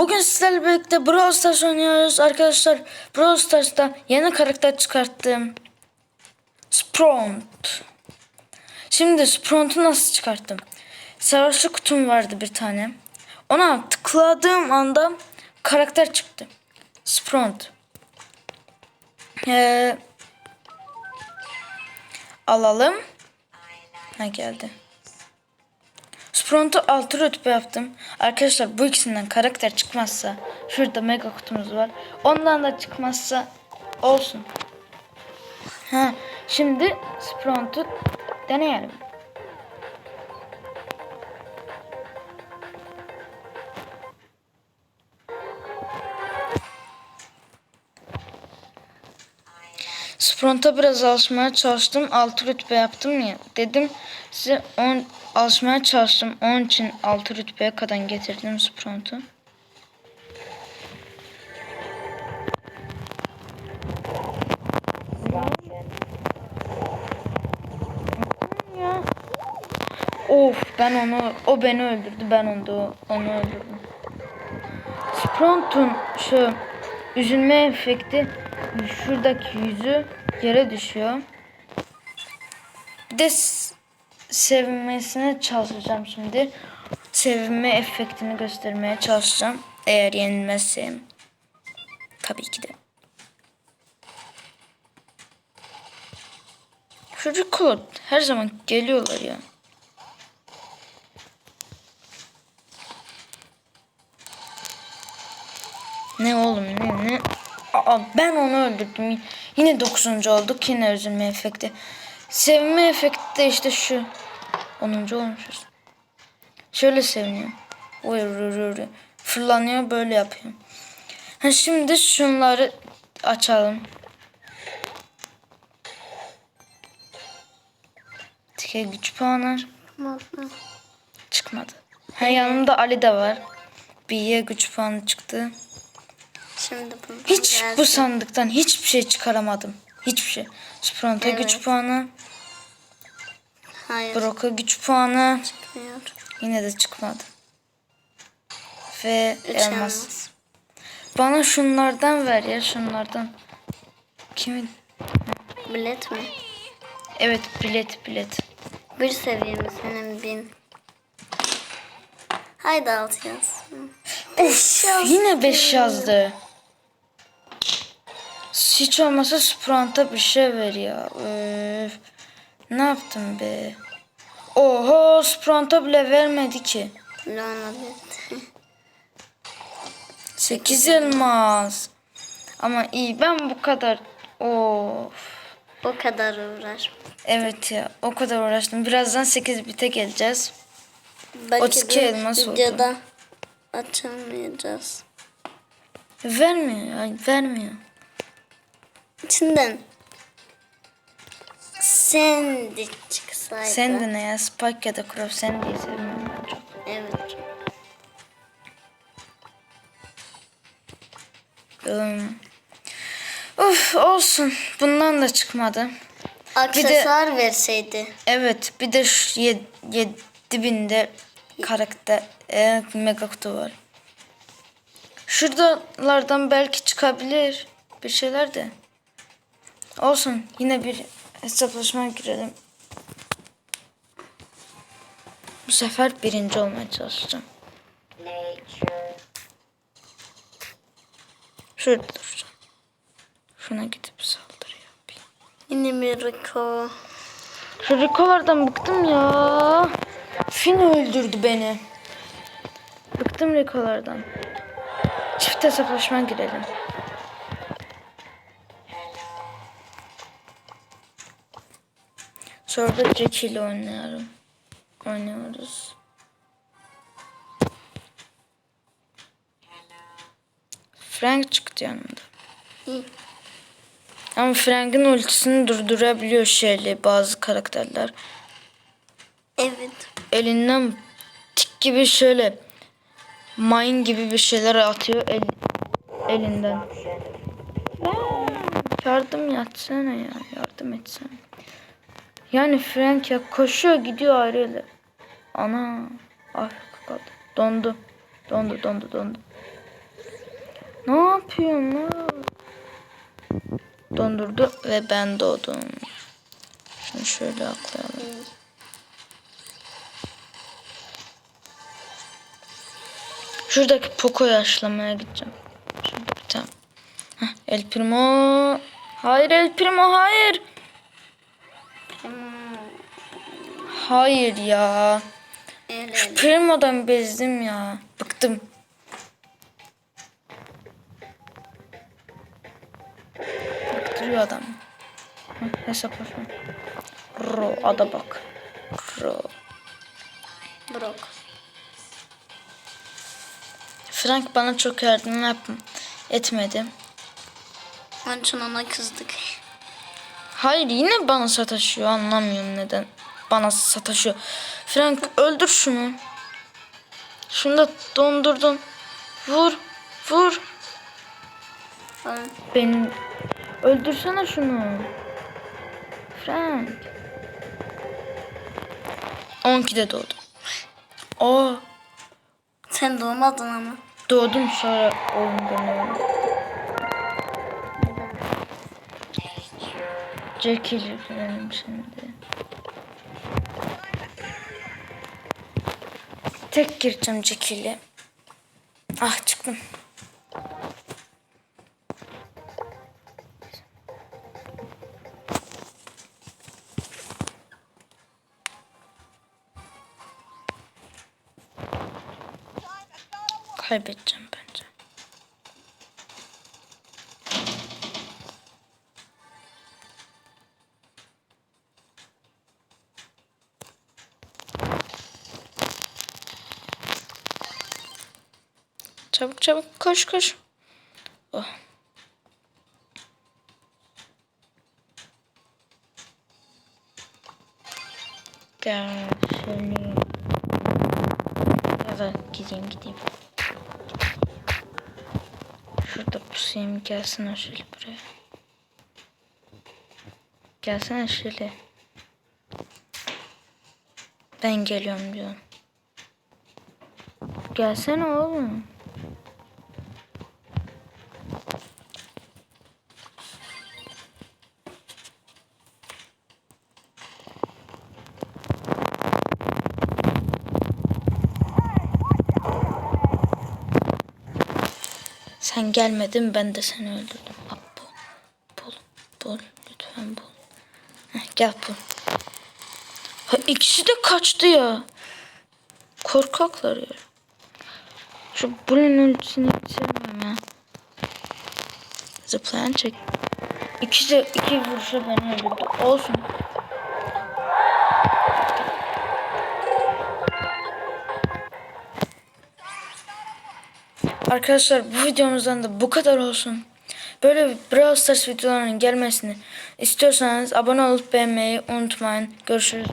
Bugün sizlerle birlikte Brawl Stars oynuyoruz arkadaşlar. Brawl Stars'ta yeni karakter çıkarttım. Spront. Şimdi Spront'u nasıl çıkarttım? Savaşçı kutum vardı bir tane. Ona tıkladığım anda karakter çıktı. Spront. Ee, alalım. Ha geldi. Spront'u 6 rütbe yaptım. Arkadaşlar bu ikisinden karakter çıkmazsa şurada mega kutumuz var. Ondan da çıkmazsa olsun. Ha, şimdi Spront'u deneyelim. Spront'a biraz alışmaya çalıştım. 6 rütbe yaptım ya. Dedim size 10 alışmaya çalıştım. Onun için 6 rütbeye kadar getirdim Spront'u. Of ben onu o beni öldürdü ben onu onu öldürdüm. Spront'un şu üzülme efekti şuradaki yüzü yere düşüyor. Bir de sevinmesine çalışacağım şimdi. Sevinme efektini göstermeye çalışacağım. Eğer yenilmezsem. Tabii ki de. Record her zaman geliyorlar ya. Ne öldürdüm. Yine 9. olduk. Yine üzülme efekti. Sevme efekti de işte şu. 10. olmuşuz. Şöyle seviniyor. Fırlanıyor böyle yapıyor. Ha, şimdi şunları açalım. Tike güç puanı çıkmadı. Ha, yanımda Ali de var. B'ye güç puanı çıktı. Şimdi bunu Hiç bu sandıktan hiçbir şey çıkaramadım. Hiçbir şey. Spront'a Evet. güç puanı, Hayır Brock'a güç puanı çıkmıyor. yine de çıkmadı. Ve Üç elmas. elmas. Bana şunlardan ver ya şunlardan. Kimin? Bilet mi? Evet bilet bilet. Bir seviye mi senin bin? Haydi altı yaz. Of yine 5 yazdı. Hiç olmasa Spront'a bir şey ver ya. Öf. Ne yaptım be? Oho Spront'a bile vermedi ki. Bilet. 8 elmas. Ama iyi ben bu kadar of. o kadar uğraş. Evet ya o kadar uğraştım. Birazdan 8 bite geleceğiz. Belki 32 de elmas oldu. videoda açamayacağız. Vermiyor vermiyor. İçinden Sandy çıksaydı. Sen de ne ya Spike ya da Crow sen diye seviyorum ben çok. Evet. Um, Of olsun. Bundan da çıkmadı. Aksesuar verseydi. Evet bir de şu 7000'de karakter e, mega kutu var. Şuradalardan belki çıkabilir bir şeyler de. Olsun yine bir hesaplaşma girelim. Bu sefer birinci olmaya çalışacağım. Şurada duracağım. Şuna gidip saldırı yapayım. Yine Miracle. Şu Rico'lardan bıktım ya. Finn öldürdü beni. Bıktım Rico'lardan. Çift hesaplaşma girelim. Sonra da Jackie ile oynuyorum. Oynuyoruz. Frank çıktı yanımda. İyi. Ama Frank'in ultisini durdurabiliyor şeyle bazı karakterler. Evet. elinden tik gibi şöyle mayın gibi bir şeyler atıyor el, elinden. Yardım yatsana ya. Yardım etsene. Yani Frank ya koşuyor gidiyor ayrı. Ana. Ah kaldı. Dondu. Dondu dondu dondu. Ne yapıyorsun lan? Dondurdu ve ben doğdum. Şunu şöyle aklayalım. Şuradaki Poco'yu aşılamaya gideceğim. Şurada bir. Heh, El Primo. Hayır El Primo hayır. Hayır ya. El Şu. Primo'dan bezdim ya. Bıktım. Bıktırıyor adam. Hı, Hesaplaşma. Ro ada bak. Ro. Brok. Frank bana çok yardım yap etmedi. Onun için ona kızdık. Hayır yine bana sataşıyor anlamıyorum neden. Bana sataşıyor. Frank öldür şunu. Şunu da dondurdun. Vur. Vur. Öl. Beni öldürsene şunu. Frank. 12'de doğdum. Aa, Sen doğmadın ama. doğdum sonra oyun dönüyorum. Jackie'li şimdi. Tek gireceğim Jackie'li. Ah çıktım. Kaybedeceğim Çabuk çabuk koş koş. Oh. Gel şöyle. Ya gideyim gideyim. Şurada pusayım gelsene şöyle buraya. Gelsene şöyle. Ben geliyorum diyorum. Gelsene oğlum. Sen gelmedin ben de seni öldürdüm. Bak bul. Bul. Bul. Lütfen bul. Heh, gel bul. Ha, ikisi de kaçtı ya. Korkaklar ya. Şu bulun hiç sevmiyorum ya. Zıplayan çek. İkisi iki vuruşla beni öldürdü. Olsun. Arkadaşlar bu videomuzdan da bu kadar olsun. Böyle Brawl Stars videolarının gelmesini istiyorsanız abone olup beğenmeyi unutmayın. Görüşürüz.